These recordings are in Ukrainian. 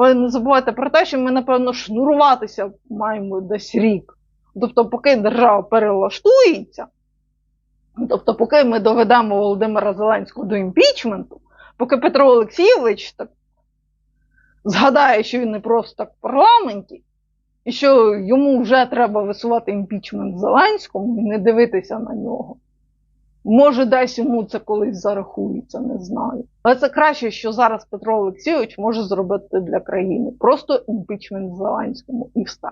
Але не забувайте про те, що ми, напевно, шнуруватися маємо десь рік. Тобто, поки держава перелаштується, тобто, поки ми доведемо Володимира Зеленського до імпічменту, поки Петро Олексійович так згадає, що він не просто так в парламенті, і що йому вже треба висувати імпічмент Зеленському і не дивитися на нього. Може, десь йому це колись зарахується, не знаю. Але це краще, що зараз Петро Олексійович може зробити для країни. Просто імпічмент Зеленському і все.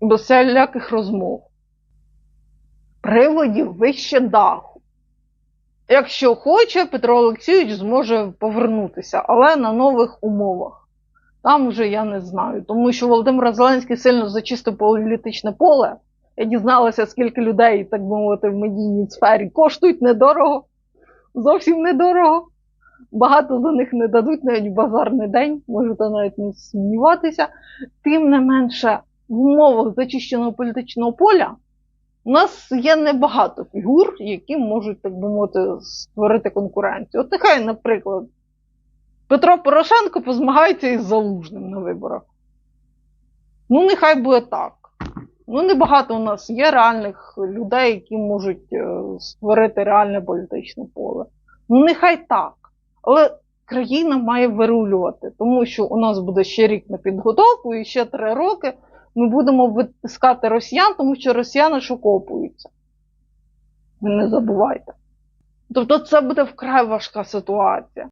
Без всіляких розмов. Приводів вище даху. Якщо хоче, Петро Олексійович зможе повернутися, але на нових умовах. Там вже я не знаю, тому що Володимир Зеленський сильно зачистив політичне поле. Я дізналася, скільки людей, так би мовити, в медійній сфері коштують недорого, зовсім недорого. Багато за них не дадуть навіть базарний день, можете навіть не сумніватися. Тим не менше, в умовах зачищеного політичного поля у нас є небагато фігур, які можуть, так би мовити, створити конкуренцію. От нехай, наприклад, Петро Порошенко позмагається із Залужним на виборах. Ну, нехай буде так. Ну, небагато у нас є реальних людей, які можуть е, створити реальне політичне поле. Ну, нехай так. Але країна має вирулювати, тому що у нас буде ще рік на підготовку, і ще три роки ми будемо витискати росіян, тому що росіяни ж окопуються. Не забувайте. Тобто це буде вкрай важка ситуація.